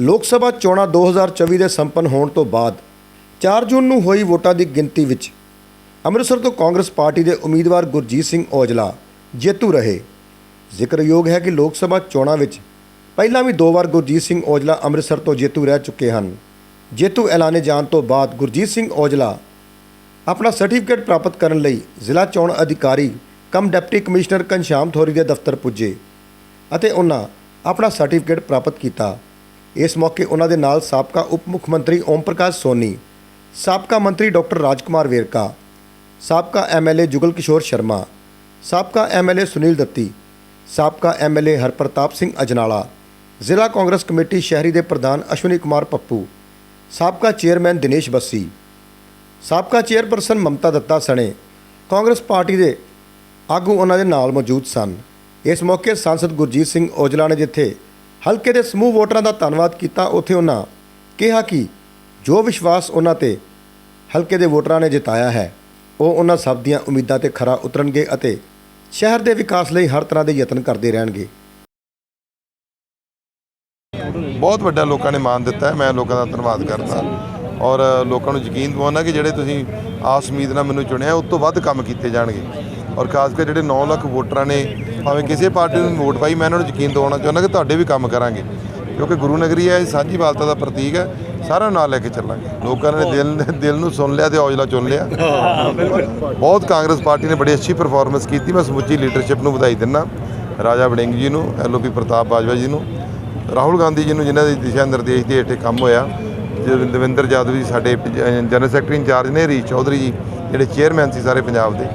ਲੋਕ ਸਭਾ ਚੋਣਾਂ 2024 ਦੇ ਸੰਪੰਨ ਹੋਣ ਤੋਂ ਬਾਅਦ 4 ਜੂਨ ਨੂੰ ਹੋਈ ਵੋਟਾਂ ਦੀ ਗਿਣਤੀ ਵਿੱਚ ਅੰਮ੍ਰਿਤਸਰ ਤੋਂ ਕਾਂਗਰਸ ਪਾਰਟੀ ਦੇ ਉਮੀਦਵਾਰ ਗੁਰਜੀਤ ਸਿੰਘ ਔਜਲਾ ਜੇਤੂ ਰਹੇ। ਜ਼ਿਕਰਯੋਗ ਹੈ ਕਿ ਲੋਕ ਸਭਾ ਚੋਣਾਂ ਵਿੱਚ ਪਹਿਲਾਂ ਵੀ ਦੋ ਵਾਰ ਗੁਰਜੀਤ ਸਿੰਘ ਔਜਲਾ ਅੰਮ੍ਰਿਤਸਰ ਤੋਂ ਜੇਤੂ ਰਹਿ ਚੁੱਕੇ ਹਨ। ਜੇਤੂ ਐਲਾਨੇ ਜਾਣ ਤੋਂ ਬਾਅਦ ਗੁਰਜੀਤ ਸਿੰਘ ਔਜਲਾ ਆਪਣਾ ਸਰਟੀਫਿਕੇਟ ਪ੍ਰਾਪਤ ਕਰਨ ਲਈ ਜ਼ਿਲ੍ਹਾ ਚੋਣ ਅਧਿਕਾਰੀ ਕਮ ਡਿਪਟੀ ਕਮਿਸ਼ਨਰ ਘਨਸ਼ਾਮ ਥੋਰੀ ਦੇ ਦਫ਼ਤਰ ਪੁੱਜੇ ਅਤੇ ਉਹਨਾਂ ਆਪਣਾ ਸਰਟੀਫਿਕੇਟ ਪ੍ਰਾਪਤ ਕੀਤਾ। ਇਸ ਮੌਕੇ ਉਹਨਾਂ ਦੇ ਨਾਲ ਸਾਬਕਾ ਉਪ ਮੁੱਖ ਮੰਤਰੀ ਓਮ ਪ੍ਰਕਾਸ਼ ਸੋਨੀ, ਸਾਬਕਾ ਮੰਤਰੀ ਡਾਕਟਰ ਰਾਜਕੁਮਾਰ ਵੇਰਕਾ, ਸਾਬਕਾ ਐਮਐਲਏ ਜੁਗਲ ਕਿਸ਼ੋਰ ਸ਼ਰਮਾ, ਸਾਬਕਾ ਐਮਐਲਏ ਸੁਨੀਲ ਦੱਤੀ, ਸਾਬਕਾ ਐਮਐਲਏ ਹਰਪ੍ਰਤਾਪ ਸਿੰਘ ਅਜਨਾਲਾ, ਜ਼ਿਲ੍ਹਾ ਕਾਂਗਰਸ ਕਮੇਟੀ ਸ਼ਹਿਰੀ ਦੇ ਪ੍ਰਧਾਨ ਅਸ਼ਵਨੀ ਕੁਮਾਰ ਪੱਪੂ, ਸਾਬਕਾ ਚੇਅਰਮੈਨ ਦਿਨੇਸ਼ ਬੱਸੀ, ਸਾਬਕਾ ਚੇਅਰਪਰਸਨ ਮਮਤਾ ਦੱਤਾ ਸਣੇ, ਕਾਂਗਰਸ ਪਾਰਟੀ ਦੇ ਆਗੂ ਉਹਨਾਂ ਦੇ ਨਾਲ ਮੌਜੂਦ ਸਨ। ਇਸ ਮੌਕੇ ਸੰਸਦ ਗੁਰਜੀਤ ਸਿੰਘ ਔਜਲਾ ਨੇ ਜਿੱਥੇ ਹਲਕੇ ਦੇ ਸਮੂਹ ਵੋਟਰਾਂ ਦਾ ਧੰਨਵਾਦ ਕੀਤਾ, ਉੱਥੇ ਉਹਨਾਂ ਕਿਹਾ ਕਿ ਜੋ ਵਿਸ਼ਵਾਸ ਉਹਨਾਂ ਤੇ ਹਲਕੇ ਦੇ ਵੋਟਰਾਂ ਨੇ ਜਿਤਾਇਆ ਹੈ, ਉਹ ਉਹਨਾਂ ਸਭ ਦੀਆਂ ਉਮੀਦਾਂ ਤੇ ਖਰਾ ਉਤਰਨਗੇ ਅਤੇ ਸ਼ਹਿਰ ਦੇ ਵਿਕਾਸ ਲਈ ਹਰ ਤਰ੍ਹਾਂ ਦੇ ਯਤਨ ਕਰਦੇ ਰਹਿਣਗੇ। ਬਹੁਤ ਵੱਡਾ ਲੋਕਾਂ ਨੇ ਮਾਨ ਦਿੱਤਾ ਹੈ, ਮੈਂ ਲੋਕਾਂ ਦਾ ਧੰਨਵਾਦ ਕਰਦਾ। ਔਰ ਲੋਕਾਂ ਨੂੰ ਯਕੀਨ ਦਿਵਾਉਣਾ ਕਿ ਜਿਹੜੇ ਤੁਸੀਂ ਆਸ ਉਮੀਦ ਨਾਲ ਮੈਨੂੰ ਚੁਣਿਆ ਉਸ ਤੋਂ ਵੱਧ ਕੰਮ ਕੀਤੇ ਜਾਣਗੇ। ਔਰ ਖਾਸ ਕਰ ਜਿਹੜੇ 9 ਲੱਖ ਵੋਟਰਾਂ ਨੇ ਭਾਵੇਂ ਕਿਸੇ ਪਾਰਟੀ ਨੂੰ ਵੋਟ ਪਾਈ, ਮੈਂ ਇਹਨਾਂ ਨੂੰ ਯਕੀਨ ਦਿਵਾਉਣਾ ਚਾਹੁੰਦਾ ਕਿ ਤੁਹਾਡੇ ਵੀ ਕੰਮ ਕਰਾਂਗੇ। ਕਿਉਂਕਿ ਗੁਰੂ ਨਗਰੀ ਹੈ, ਇਹ ਸਾਂਝੀ ਵਾਲਤਾ ਦਾ ਪ੍ਰਤੀਕ ਹੈ, ਸਾਰਿਆਂ ਨੂੰ ਨਾਲ ਲੈ ਕੇ ਚੱਲਾਂਗੇ। ਲੋਕਾਂ ਨੇ ਦਿਲ ਦਿਲ ਨੂੰ ਸੁਣ ਲਿਆ ਤੇ ਔਜਲਾ ਚੁਣ ਲਿਆ। ਬਹੁਤ ਕਾਂਗਰਸ ਪਾਰਟੀ ਨੇ ਬੜੀ ਅੱਛੀ ਪਰਫਾਰਮੈਂਸ ਕੀਤੀ। ਮੈਂ ਸਮੁੱਚੀ ਲੀਡਰਸ਼ਿਪ ਨੂੰ ਵਧਾਈ ਦਿੰਦਾ। ਰਾਜਾ ਵੜਿੰਗ ਜੀ ਨੂੰ ਐਲਓਪੀ ਪ੍ਰਤਾਪ ਬਾਜਵਾ ਜੀ ਨੂੰ, ਰਾਹੁਲ ਗਾਂਧੀ ਜੀ ਨੂੰ, ਜਿਨ੍ਹਾਂ ਦੀ ਦਿਸ਼ਾ ਨਿਰਦੇਸ਼ ਦੇ ਹੇਠੇ ਕੰਮ ਹੋਇਆ। ਦਵਿੰਦਰ ਜਾਦਵ ਜੀ ਸਾਡੇ ਜਨਰਲ ਸੈਕਟਰੀ ਇੰਚਾਰਜ ਨੇ ਰੀਸ਼ ਚੌਧਰੀ ਜੀ, ਜਿਹੜੇ ਚੇਅਰਮੈਨ ਸੀ ਸਾਰੇ ਪੰਜਾਬ ਦੇ।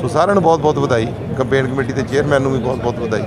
ਸੋ ਸਾਰਿਆਂ ਨੂੰ ਬਹੁਤ ਬਹੁਤ ਵਧਾਈ। ਕੰਪੇਨ ਕਮੇਟੀ ਦੇ ਚੇਅਰਮੈਨ ਨੂੰ ਵੀ ਬਹੁਤ ਬਹੁਤ ਵਧਾਈ।